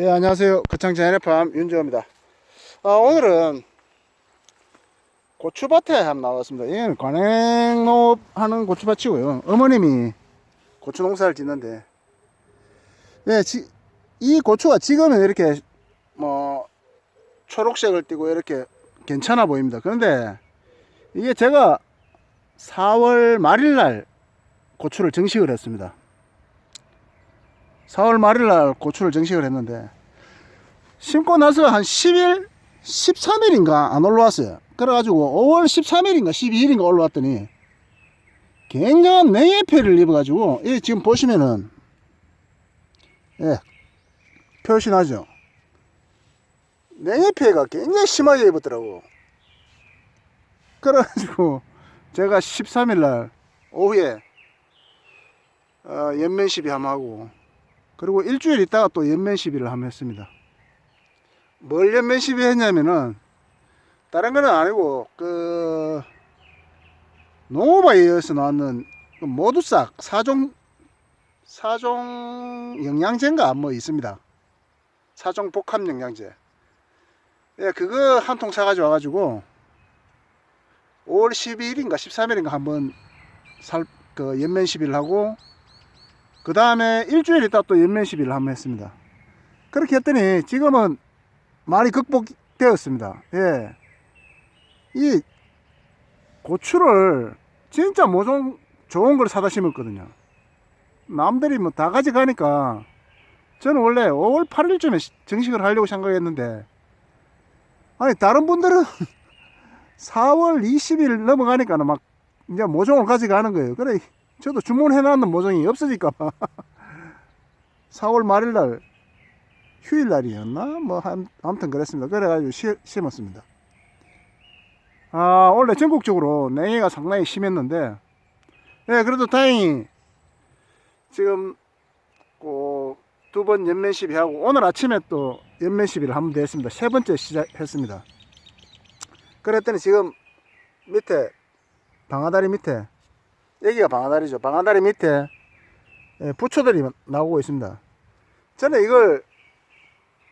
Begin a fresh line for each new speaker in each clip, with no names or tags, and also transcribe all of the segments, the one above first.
예, 안녕하세요. 거창자 NF팜 윤정입니다. 아, 오늘은 고추밭에 한번 나왔습니다. 이건 관행농업 하는 고추밭이고요. 어머님이 고추 농사를 짓는데, 예, 지, 이 고추가 지금은 이렇게 뭐 초록색을 띠고 이렇게 괜찮아 보입니다. 그런데 이게 제가 4월 말일 날 고추를 정식을 했습니다. 4월 말일 날 고추를 정식을 했는데 심고 나서 한 10일, 13일인가 안 올라왔어요. 그래가지고 5월 13일인가 12일인가 올라왔더니 굉장한 냉해패를 입어가지고 이 지금 보시면은 예 표시 나죠. 냉해패가 굉장히 심하게 입었더라고. 그래가지고 제가 13일 날 오후에 어, 연면 시비 한번 하고 그리고 일주일 있다가 또 연면 시비를 한번 했습니다. 뭘 연면 시비 했냐면은 다른 거는 아니고 그 농업바이에서 나왔는 그 모두싹 사종 사종 영양제인가 뭐 있습니다. 사종 복합 영양제. 예, 그거 한 통 사가지고 와가지고 5월 12일인가 13일인가 한번 살, 그 연면 시비를 하고 그 다음에 일주일 있다 또 시비를 한번 했습니다. 그렇게 했더니 지금은 많이 극복되었습니다. 예. 이 고추를 진짜 모종 좋은 걸 사다 심었거든요. 남들이 뭐 다 가져가니까 저는 원래 5월 8일쯤에 정식을 하려고 생각했는데 아니 다른 분들은 4월 20일 넘어가니까 막 이제 모종을 가져가는 거예요. 그래 저도 주문해놨는 모종이 봐 4월 말일 날 휴일 날이었나 뭐 한, 아무튼 그랬습니다. 그래가지고 시, 심었습니다. 아 원래 전국적으로 냉해가 상당히 심했는데 예 그래도 다행히 지금 그 두 번 연면 시비 하고 오늘 아침에 또 연면 시비를 한 번 더 했습니다. 세 번째 시작했습니다. 그랬더니 지금 밑에 방아다리 밑에 여기가 방아다리죠. 방아다리 밑에 예, 부초들이 나오고 있습니다. 저는 이걸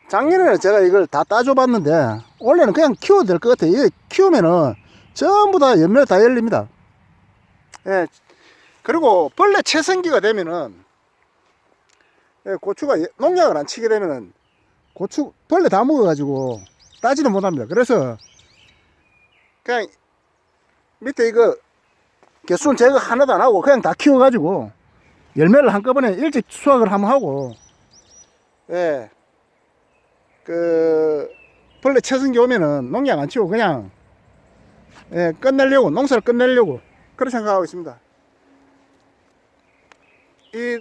작년에 제가 이걸 다 따줘봤는데 원래는 그냥 키워도 될 것 같아요. 이거 키우면은 전부 다 연면 다 열립니다. 예. 그리고 벌레 채성기가 되면은 예, 고추가 예- 농약을 안 치게 되면은 고추 벌레 다 먹어가지고 따지도 못합니다. 그래서 그냥 밑에 이거 개수는 제거 하나도 안 하고 그냥 다 키워가지고 열매를 한꺼번에 일찍 수확을 한번 하고 예. 그 벌레 채성기 오면은 농약 안 치고 그냥 예, 끝내려고 농사를 끝내려고 그렇게 생각하고 있습니다. 이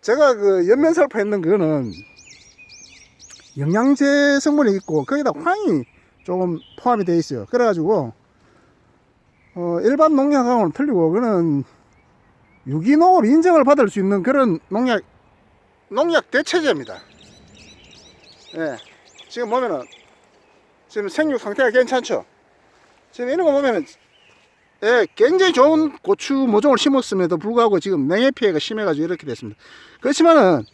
제가 그 연면살포 했는 거는 영양제 성분이 있고 거기다 황이 조금 포함이 되어 있어요. 그래가지고 어, 일반 농약하고는 틀리고 그는 유기농업 인정을 받을 수 있는 그런 농약 농약 대체제입니다. 예, 지금 보면은 지금 생육 상태가 괜찮죠. 지금 이런 거 보면은 예, 굉장히 좋은 고추 모종을 심었음에도 불구하고 지금 냉해 피해가 심해가지고 이렇게 됐습니다. 그렇지만은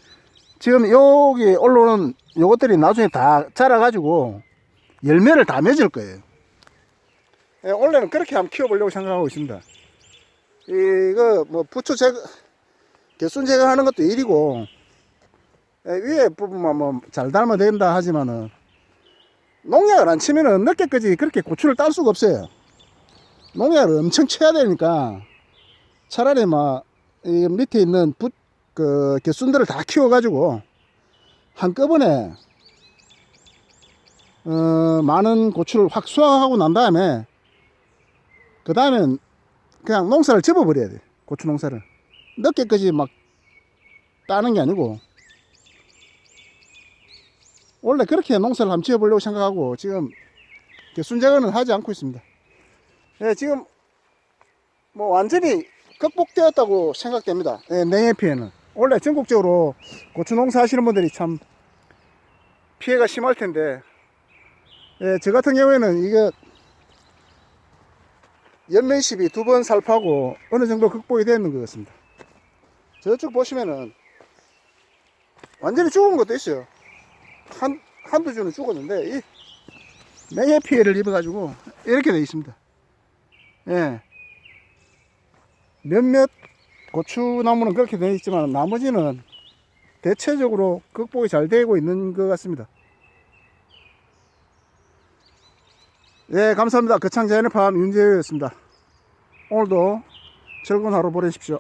지금 여기 올라오는 요것들이 나중에 다 자라가지고 열매를 다 맺을 거예요. 예, 원래는 그렇게 한번 키워보려고 생각하고 있습니다. 이거 뭐 부추 제거, 개순 제거하는 것도 일이고 예, 위에 부분만 뭐 잘 닮아 된다 하지만은 농약을 안 치면은 늦게까지 그렇게 고추를 딸 수가 없어요. 농약을 엄청 쳐야 되니까 차라리 막 이 밑에 있는 붓, 그 개순들을 다 키워가지고 한꺼번에 어, 많은 고추를 확 수확하고 난 다음에 그 다음엔 그냥 농사를 접어버려야 돼 고추 농사를 늦게까지 막 따는 게 아니고 원래 그렇게 농사를 한번 지어보려고 생각하고 지금 순제거는 하지 않고 있습니다. 예, 지금 뭐 완전히 극복되었다고 생각됩니다. 예, 냉해 피해는 원래 전국적으로 고추 농사 하시는 분들이 참 피해가 심할 텐데 예, 저 같은 경우에는 이거 연면십이 두 번 살파고 어느 정도 극복이 되는 것 같습니다. 저쪽 보시면은 완전히 죽은 것도 있어요. 한, 한두 주는 죽었는데, 이 맹해 피해를 입어가지고, 이렇게 돼 있습니다. 예. 몇몇 고추나무는 그렇게 돼 있지만, 나머지는 대체적으로 극복이 잘 되고 있는 것 같습니다. 예, 감사합니다. 거창자연의 팜 윤재호였습니다. 오늘도 즐거운 하루 보내십시오.